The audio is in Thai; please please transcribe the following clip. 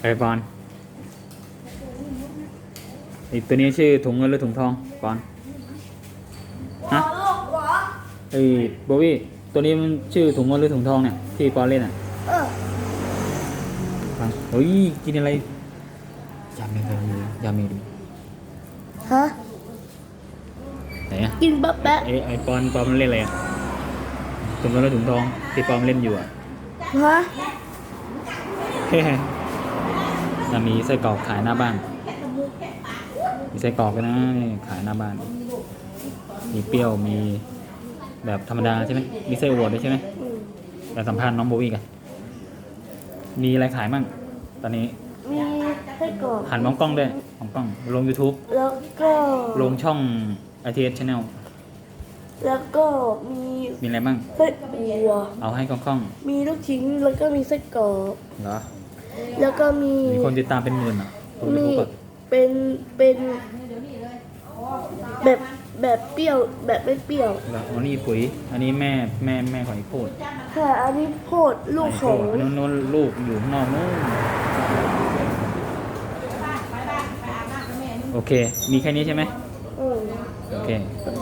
ไปปอนอีกตัวนี้ชื่อถุงเงินหรือถุงทองปอนฮะไอ้โบวี่ตัวนี้มันชื่อถุงเงินหรือถุงทองเนี่ยที่ปอนเล่นอะเออฟังเฮ้ยกินอะไรยาเมดูยาเมดูฮะไหนอะกินแป๊ะแป๊ะไอ้ไอ้ปอนปอนมันเล่นอะไรอะถุงเงินหรือถุงทองที่ปอนเล่นอยู่อะฮะเฮ้ จะมีไส้กรอกขายหน้าบ้าน มีไส้กรอกด้วยนะนี่ขายหน้าบ้าน มีเปรี้ยวมีแบบธรรมดาใช่ไหมมีไส้อั่วด้วยใช่ไหมอืมแต่สัมภาษณ์น้องโบวี่กันมีอะไรขายมั่งตอนนี้มีไส้กรอกหันมองกล้องด้วยมองกล้องลง YouTube แล้วก็ลงช่อง ITS Channel แล้วก็มีมีอะไรมั่งไส้อั่วเอาให้กล้องมีลูกชิ้นแล้วก็มีไส้กรอกๆเหรอ แล้วก็มีมีคนติดตามเป็นหมื่นอะลงมี YouTube อะเป็นเป็นแบบแบบเปรี้ยวแบบไม่เปรี้ยวแล้วอันนี้ปุ๋ย อันนี้แม่แม่แม่ของไอ้โพดค่ะอันนี้โพดลูกของนู้นนู้นลูกอยู่ข้างนอกนู้นโอเค มีแค่นี้ใช่ไหมอืม โอเค บ้า